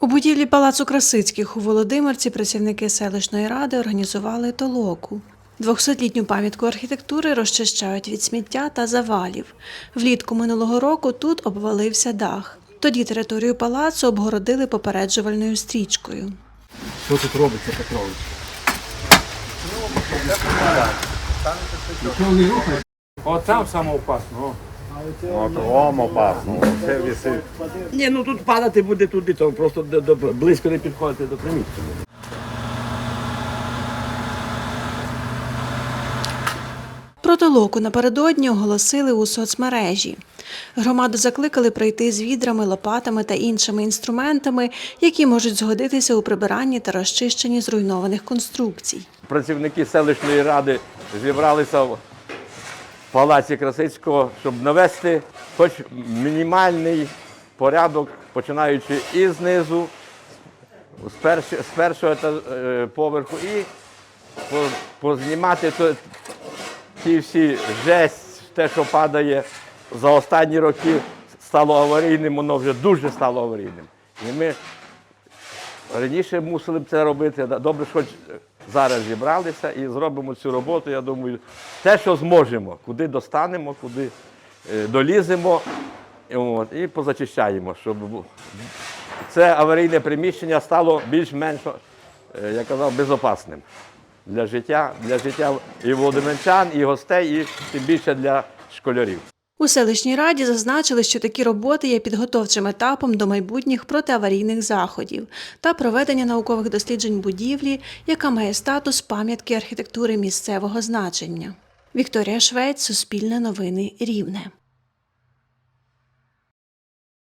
У будівлі Палацу Красицьких у Володимирці працівники селищної ради організували толоку. 200-літню пам'ятку архітектури розчищають від сміття та завалів. Влітку минулого року тут обвалився дах. Тоді територію палацу обгородили попереджувальною стрічкою. Що тут робиться, Петрович? Нічого рухає? От там саме опасно. о. От вам опасно, це висить. Ні, ну тут падати буде туди, то просто до, до, близько не підходити до приміщення. Про толоку напередодні оголосили у соцмережі. Громаду закликали прийти з відрами, лопатами та іншими інструментами, які можуть згодитися у прибиранні та розчищенні зруйнованих конструкцій. Працівники селищної ради зібралися в палаці Красицького, щоб навести хоч мінімальний порядок, починаючи і знизу, з, перші, з першого е, поверху, і познімати ті всі жесть, те, що падає за останні роки, стало аварійним, воно вже дуже стало аварійним. І ми Раніше мусили б це робити. Добре, що зараз зібралися і зробимо цю роботу. Я думаю, те, що зможемо, куди достанемо, куди е, доліземо от, і позачищаємо, щоб це аварійне приміщення стало більш-менш, е, я казав, безопасним для життя, для життя і володимирчан, і гостей, і тим більше для школярів. У селищній раді зазначили, що такі роботи є підготовчим етапом до майбутніх протиаварійних заходів та проведення наукових досліджень будівлі, яка має статус пам'ятки архітектури місцевого значення. Вікторія Швець, Суспільне новини Рівне.